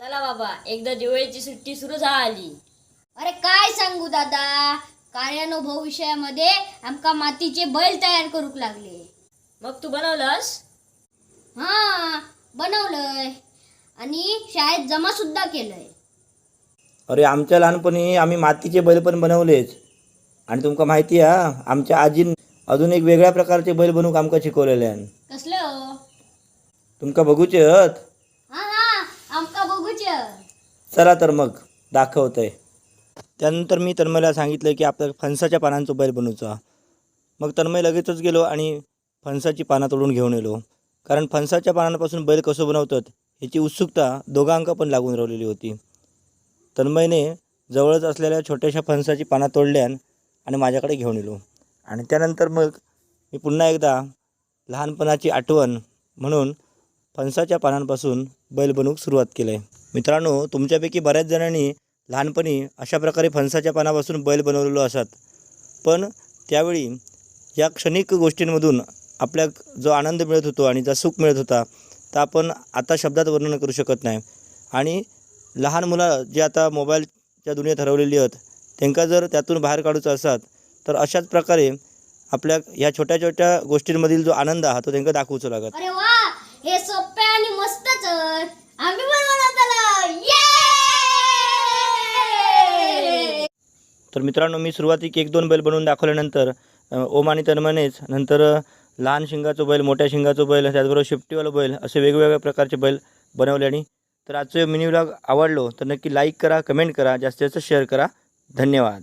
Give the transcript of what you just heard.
चला बाबा एकदा दिवाळीची सुट्टी सुरू झाली. अरे काय सांगू दादा? कार्यानुभव विषयामध्ये आमका मातीचे बैल तयार करूक लागले. मग तू बनवलंस? हा बनवलंय. आणि शाळेत जमा सुद्धा केलंय. अरे आमच्या लहानपणी आम्ही मातीचे बैल पण बनवलेच आणि तुमका माहिती आहे आमच्या आजीन अजून एक वेगळ्या प्रकारचे बैल बनवूक आमका शिकवलेले कसलं हो? तुमका बघूचे हत हा हा चला तर मग दाखवतंय. त्यानंतर मी तन्मयला सांगितलं की आपल्या फणसाच्या पानांचं बैल बनवचा. मग तन्मय लगेचच गेलो आणि फणसाची पानं तोडून घेऊन येलो. कारण फणसाच्या पानांपासून बैल कसं बनवतात ह्याची उत्सुकता दोघांका पण लागून राहिलेली होती. तन्मयने जवळच असलेल्या छोट्याशा फणसाची पानं तोडल्यान आणि माझ्याकडे घेऊन येलो. आणि त्यानंतर मग मी पुन्हा एकदा लहानपणाची आठवण म्हणून फणसाच्या पानांपासून बैल बनवूक सुरुवात केलं आहे मित्रांनो तुमच्यापैकी बऱ्याच जणांनी लहानपणी अशा प्रकारे फणसाच्या पानापासून बैल बनवलेलो असतात पण त्यावेळी या क्षणिक गोष्टींमधून आपल्या जो आनंद मिळत होतो आणि जो सुख मिळत होता तर आपण आता शब्दात वर्णन करू शकत नाही. आणि लहान मुलं जे आता मोबाईलच्या दुनियेत हरवलेली आहेत त्यांना जर त्यातून बाहेर काढूचं असतात तर अशाच प्रकारे आपल्या ह्या छोट्या छोट्या गोष्टींमधील जो आनंद आहे तो त्यांना दाखवूचो लागत. अरे वा! हे सोपे आणि मस्तच तर मित्रांनो मी सुरुवातीक एक दोन बैल बनवून दाखवल्यानंतर ओम आणि तन्मनेच नंतर लहान शिंगाचं बैल मोठ्या शिंगाचं बैल त्याचबरोबर शिफ्टीवालं बैल असे वेगवेगळ्या प्रकारचे बैल बनवले आणि तर आजचं मिनी व्लॉग आवडलो तर नक्की लाईक करा कमेंट करा जास्तीत जास्त शेअर करा. धन्यवाद.